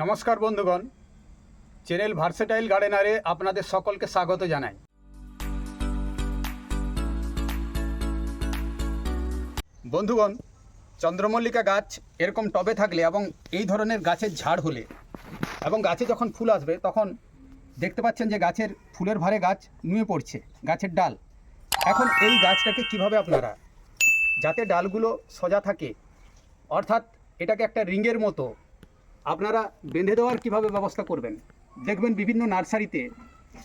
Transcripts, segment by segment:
নমস্কার বন্ধুগণ। Channel versatile গার্ডেনারে আপনাদের সকলকে স্বাগত জানাই। বন্ধুগণ, চন্দ্রমল্লিকা গাছ এরকম টবে থাকলে এবং এই ধরনের গাছের ঝাড় হলে এবং গাছে যখন ফুল আসবে, তখন দেখতে পাচ্ছেন যে গাছের ফুলের ভারে গাছ নুয়ে পড়ছে, গাছের ডাল। এখন এই গাছটাকে কীভাবে আপনারা যাতে ডালগুলো সোজা থাকে, অর্থাৎ এটাকে একটা রিংয়ের মতো আপনারা বেঁধে দেওয়ার কীভাবে ব্যবস্থা করবেন? দেখবেন বিভিন্ন নার্সারিতে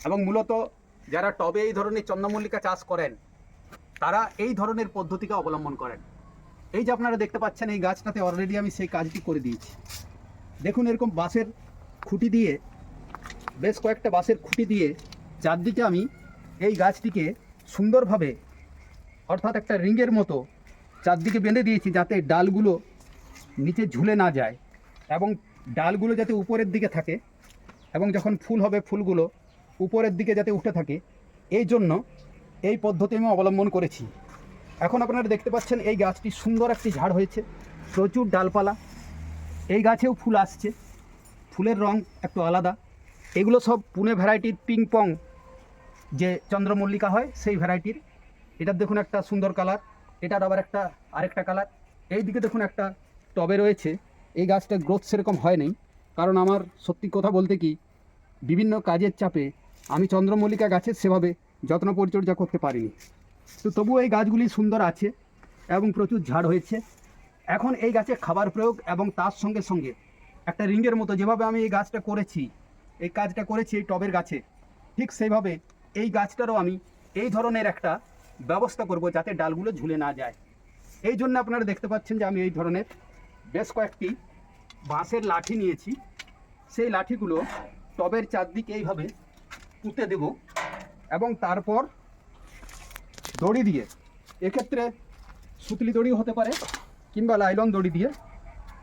এবং মূলত যারা টবে এই ধরনের চন্দ্রমল্লিকা চাষ করেন, তারা এই ধরনের পদ্ধতিকে অবলম্বন করেন। এই যে আপনারা দেখতে পাচ্ছেন, এই গাছটাতে অলরেডি আমি সেই কাজটি করে দিয়েছি। দেখুন, এরকম বাঁশের খুঁটি দিয়ে, বেশ কয়েকটা বাঁশের খুঁটি দিয়ে চারদিকে আমি এই গাছটিকে সুন্দরভাবে, অর্থাৎ একটা রিংয়ের মতো চারদিকে বেঁধে দিয়েছি যাতে ডালগুলো নিচে ঝুলে না যায়। এবং ডালগুলো যাতে উপরের দিকে থাকে এবং যখন ফুল হবে ফুলগুলো উপরের দিকে যাতে উঠে থাকে, এই জন্য এই পদ্ধতি আমি অবলম্বন করেছি। এখন আপনারা দেখতে পাচ্ছেন এই গাছটি সুন্দর একটি ঝাড় হয়েছে, প্রচুর ডালপালা, এই গাছেও ফুল আসছে, ফুলের রং একটু আলাদা। এগুলো সব পুনে ভ্যারাইটির পিং পং যে চন্দ্রমল্লিকা হয়, সেই ভ্যারাইটির। এটার দেখুন একটা সুন্দর কালার, এটার আবার একটা আরেকটা কালার। এই দিকে দেখুন একটা টবে রয়েছে এই গাছটা গ্রোথ সেরকম হয় নাই। কারণ আমার সত্যি কথা বলতে কি, বিভিন্ন কাজের চাপে আমি চন্দ্রমল্লিকা গাছের সেভাবে যত্ন পরিচর্যা করতে পারিনি। তো তবুও এই গাছগুলি সুন্দর আছে এবং প্রচুর ঝাড় হয়েছে। এখন এই গাছে খাবার প্রয়োগ এবং তার সঙ্গে সঙ্গে একটা রিংয়ের মতো যেভাবে আমি এই গাছটা করেছি, এই কাজটা করেছি এই টবের গাছে, ঠিক সেইভাবে এই গাছটারও আমি এই ধরনের একটা ব্যবস্থা করব যাতে ডালগুলো ঝুলে না যায়। এই জন্য আপনারা দেখতে পাচ্ছেন যে আমি এই ধরনের বেশ কয়েকটি বাঁশের লাঠি নিয়েছি। সেই লাঠিগুলো টবের চারদিকে এইভাবে পুঁতে দেব এবং তারপর দড়ি দিয়ে, এক্ষেত্রে সুতলি দড়িও হতে পারে কিংবা লাইলন দড়ি দিয়ে,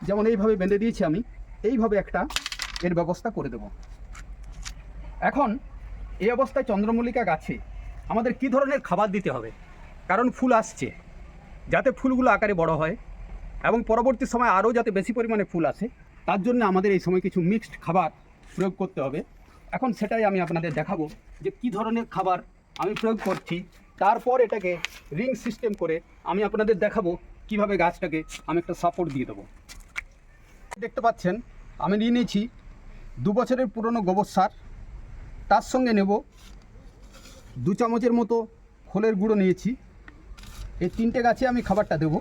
যেমন এইভাবে বেঁধে দিয়েছি আমি, এইভাবে একটা এর ব্যবস্থা করে দেব। এখন এই অবস্থায় চন্দ্রমল্লিকা গাছে আমাদের কি ধরনের খাবার দিতে হবে? কারণ ফুল আসছে। যাতে ফুলগুলো আকারে বড় হয় এবং পরবর্তী সময় আরও যাতে বেশি পরিমাণে ফুল আসে, তার জন্য আমাদের এই সময় কিছু মিক্সড খাবার প্রয়োগ করতে হবে। এখন সেটাই আমি আপনাদের দেখাবো যে কি ধরনের খাবার আমি প্রয়োগ করছি। তারপর এটাকে রিং সিস্টেম করে আমি আপনাদের দেখাবো কীভাবে গাছটাকে আমি একটা সাপোর্ট দিয়ে দেবো। দেখতে পাচ্ছেন, আমি নিয়ে নিয়েছি দু বছরের পুরনো গোবর সার। তার সঙ্গে নেব দু চামচের মতো খোলের গুঁড়ো নিয়েছি। এই তিনটে গাছে আমি খাবারটা দেবো।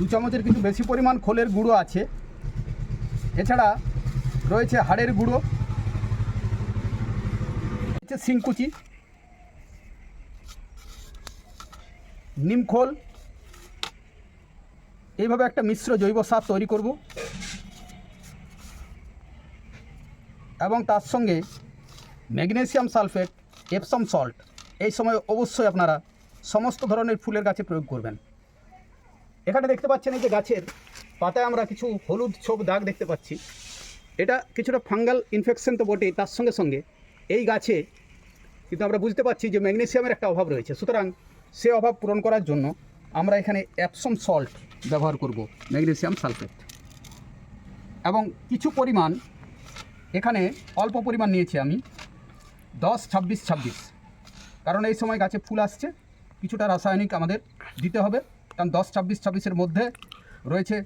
দু চামচের কিছু বেশি পরিমাণ খোলের গুঁড়ো আছে। এছাড়া রয়েছে হাড়ের গুঁড়ো হচ্ছে শিংকুচি নিমখোল এইভাবে একটা মিশ্র জৈব সার তৈরি করব। এবং তার সঙ্গে ম্যাগনেসিয়াম সালফেট এপসম সল্ট এই সময় অবশ্যই আপনারা সমস্ত ধরনের ফুলের গাছে প্রয়োগ করবেন। এখানে দেখতে পাচ্ছেন এই যে গাছের পাতায় আমরা কিছু হলুদ ছোপ দাগ দেখতে পাচ্ছি। এটা কিছুটা ফাঙ্গাল ইনফেকশন তো বটেই, তার সঙ্গে সঙ্গে এই গাছে কিন্তু আমরা বুঝতে পারছি যে ম্যাগনেসিয়ামের একটা অভাব রয়েছে। সুতরাং সে অভাব পূরণ করার জন্য আমরা এখানে অ্যাপসম সল্ট ব্যবহার করব, ম্যাগনেসিয়াম সালফেট। এবং কিছু পরিমাণ এখানে অল্প পরিমাণ নিয়েছি আমি, দশ, ছাব্বিশ ছাব্বিশ। কারণ এই সময় গাছে ফুল আসছে, কিছুটা রাসায়নিক আমাদের দিতে হবে। কারণ দশ, ছাব্বিশ, ছাব্বিশের মধ্যে রয়েছে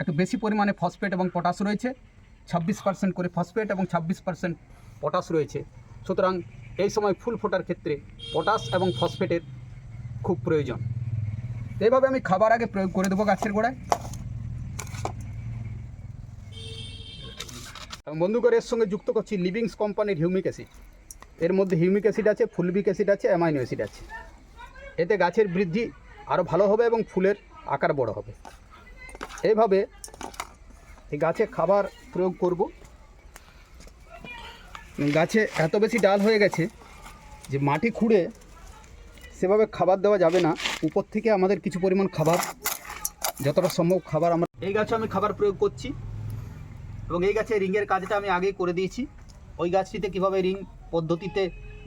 একটু বেশি পরিমাণে ফসফেট এবং পটাশ রয়েছে, ছাব্বিশ পার্সেন্ট করে ফসফেট এবং ছাব্বিশ পার্সেন্ট পটাশ রয়েছে। সুতরাং এই সময় ফুল ফোটার ক্ষেত্রে পটাশ এবং ফসফেটের খুব প্রয়োজন। এইভাবে আমি খাবার আগে প্রয়োগ করে দেবো গাছের গোড়ায়। এবং বন্ধু করে এর সঙ্গে যুক্ত করছি লিভিংস কোম্পানির হিউমিক অ্যাসিড এর মধ্যে হিউমিক অ্যাসিড আছে ফুলবিক অ্যাসিড আছে অ্যামাইনো অ্যাসিড আছে। এতে গাছের বৃদ্ধি আরও ভালো হবে এবং ফুলের আকার বড় হবে। এইভাবে এই গাছে খাবার প্রয়োগ করব। গাছে এত বেশি ডাল হয়ে গেছে যে মাটি খুঁড়ে সেভাবে খাবার দেওয়া যাবে না। উপর থেকে আমাদের কিছু পরিমাণ খাবার, যতটা সম্ভব খাবার আমরা এই গাছে আমি খাবার প্রয়োগ করছি এবং এই গাছে রিংয়ের কাজটা আমি আগেই করে দিয়েছি। ওই গাছটিতে কীভাবে রিং পদ্ধতিতে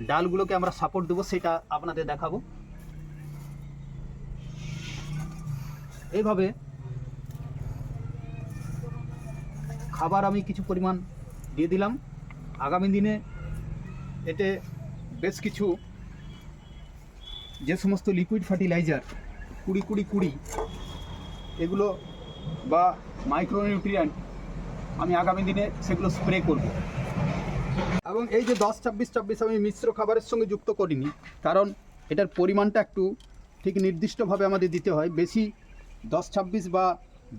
ডালগুলোকে আমরা সাপোর্ট দেবো সেটা আপনাদের দেখাবো। এইভাবে খাবার আমি কিছু পরিমাণ দিয়ে দিলাম। আগামী দিনে এতে বেশ কিছু যে সমস্ত লিকুইড ফার্টিলাইজার কুড়ি কুড়ি কুড়ি, এগুলো বা মাইক্রোনিউট্রিয়েন্ট আমি আগামী দিনে সেগুলো স্প্রে করব। এবং এই যে দশ, ছাব্বিশ ছাব্বিশ আমি মিশ্র খাবারের সঙ্গে যুক্ত করিনি, কারণ এটার পরিমাণটা একটু ঠিক নির্দিষ্টভাবে আমাদের দিতে হয়। বেশি দশ ছাব্বিশ বা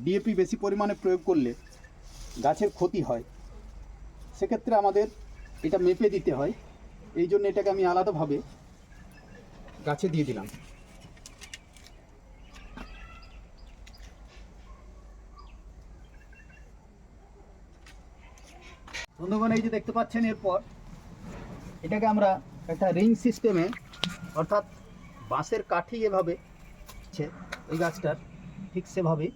ডিএপি বেশি পরিমাণে প্রয়োগ করলে গাছের ক্ষতি হয়। সেক্ষেত্রে আমাদের এটা মেপে দিতে হয়। এই জন্য এটাকে আমি আলাদাভাবে গাছে দিয়ে দিলাম। বন্ধুগণ, এই যে দেখতে পাচ্ছেন এরপর এটাকে আমরা একটা রিং সিস্টেমে, অর্থাৎ বাঁশের কাঠি এভাবে ওই গাছটার ঠিক সেভাবেই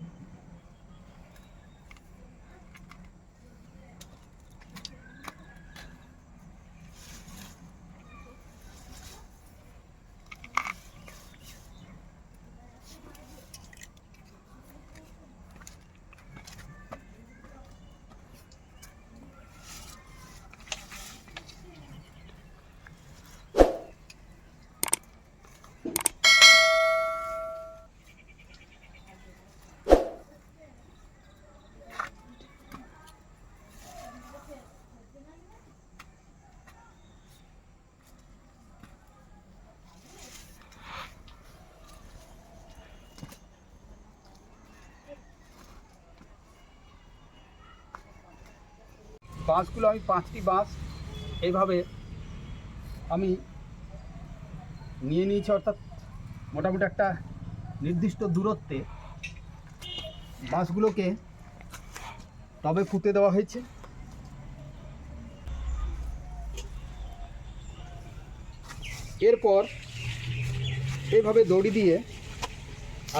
বাঁশগুলো আমি পাঁচটি বাঁশ এইভাবে আমি নিয়ে নিয়েছি, অর্থাৎ মোটামুটি একটা নির্দিষ্ট দূরত্বে বাঁশগুলোকে তবে পুঁতে দেওয়া হয়েছে। এরপর এইভাবে দড়ি দিয়ে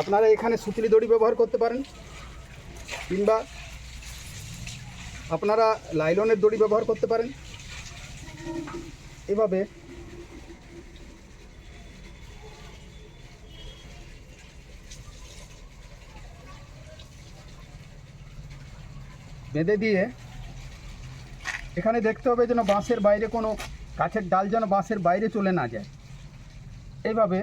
আপনারা এখানে সুতলি দড়ি ব্যবহার করতে পারেন কিংবা আপনারা লাইলনের দড়ি ব্যবহার করতে পারেন। এভাবে। বেঁধে দিয়ে এখানে দেখতে হবে যেন বাঁশের বাইরে কোনো গাছের ডাল যেন বাঁশের বাইরে চলে না যায়। এইভাবে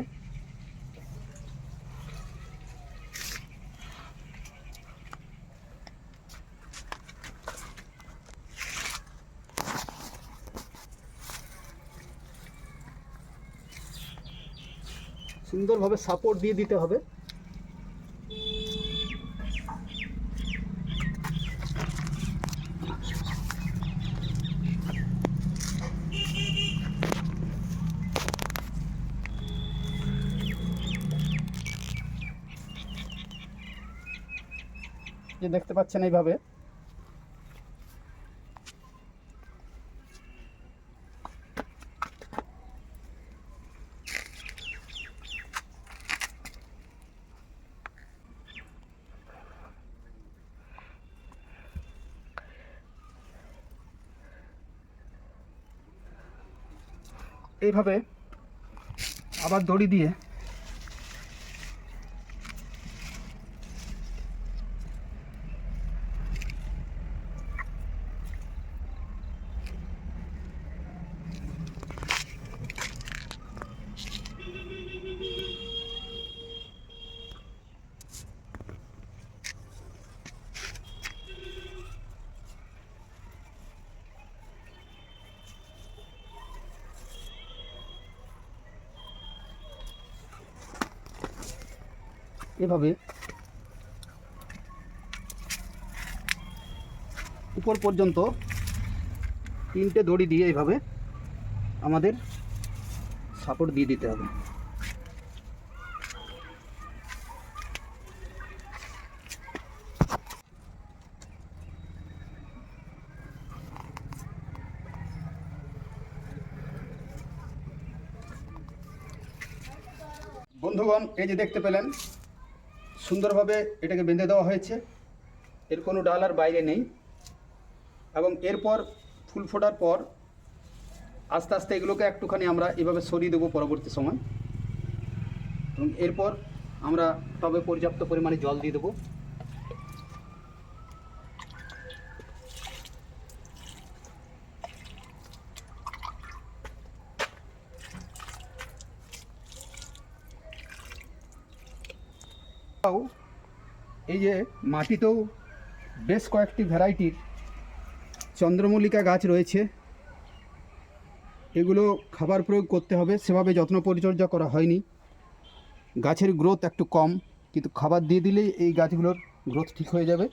সুন্দরভাবে সাপোর্ট দিয়ে দিতে হবে। যে দেখতে পাচ্ছেন এইভাবে। এইভাবে আবার দড়ি দিয়ে এভাবে উপর পর্যন্ত তিনটে দড়ি দিয়ে এইভাবে আমাদের সাপোর্ট দিয়ে দিতে হবে। বন্ধুগণ, এই যে দেখতে পেলেন সুন্দরভাবে এটাকে বেঁধে দেওয়া হয়েছে। এর কোনো ডাল আর বাইরে নেই। এবং এরপর ফুল ফোটার পর আস্তে আস্তে এগুলোকে একটুখানি আমরা এভাবে সরিয়ে দেবো পরবর্তী সময়। এবং এরপর আমরা টবে পর্যাপ্ত পরিমাণে জল দিয়ে দেবো। এই যে মাটিতেও বেশ কয়েকটি ভ্যারাইটির চন্দ্রমল্লিকা গাছ রয়েছে, এগুলো খাবার প্রয়োগ করতে হবে, সেভাবে যত্ন পরিচর্যা করা হয়নি। গাছের গ্রোথ একটু কম, কিন্তু খাবার দিয়ে দিলেই এই গাছগুলোর গ্রোথ ঠিক হয়ে যাবে।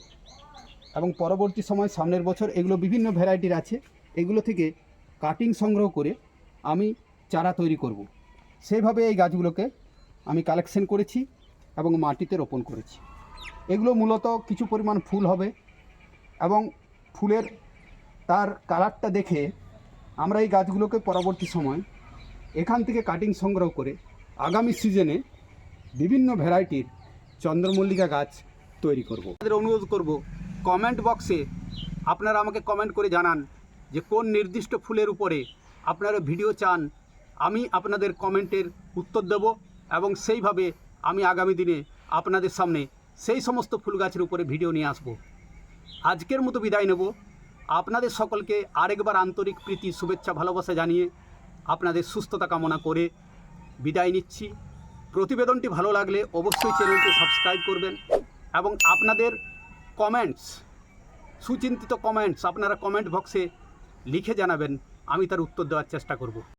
এবং পরবর্তী সময়, সামনের বছর এগুলো বিভিন্ন ভ্যারাইটির আছে, এগুলো থেকে কাটিং সংগ্রহ করে আমি চারা তৈরি করব। সেইভাবে এই গাছগুলোকে আমি কালেকশন করেছি। এবং মাটিতে রোপণ করেছি। এগুলো মূলত কিছু পরিমাণ ফুল হবে এবং ফুলের তার কালারটা দেখে আমরা এই গাছগুলোকে পরবর্তী সময় এখান থেকে কাটিং সংগ্রহ করে আগামী সিজনে বিভিন্ন ভ্যারাইটির চন্দ্রমল্লিকা গাছ তৈরি করব। আপনাদের অনুরোধ করব কমেন্ট বক্সে আপনারা আমাকে কমেন্ট করে জানান যে কোন নির্দিষ্ট ফুলের উপরে আপনারা ভিডিও চান। আমি আপনাদের কমেন্টের উত্তর দেব এবং সেইভাবে আমি আগামী দিনে আপনাদের সামনে সেই সমস্ত ফুল গাছের উপরে ভিডিও নিয়ে আসব। আজকের মতো বিদায় নেব। আপনাদের সকলকে আরেকবার আন্তরিক প্রীতি, শুভেচ্ছা, ভালোবাসা জানিয়ে আপনাদের সুস্থতা কামনা করে বিদায় নিচ্ছি। প্রতিবেদনটি ভালো লাগলে অবশ্যই চ্যানেলটি সাবস্ক্রাইব করবেন এবং আপনাদের কমেন্টস, সুচিন্তিত কমেন্টস আপনারা কমেন্ট বক্সে লিখে জানাবেন, আমি তার উত্তর দেওয়ার চেষ্টা করব।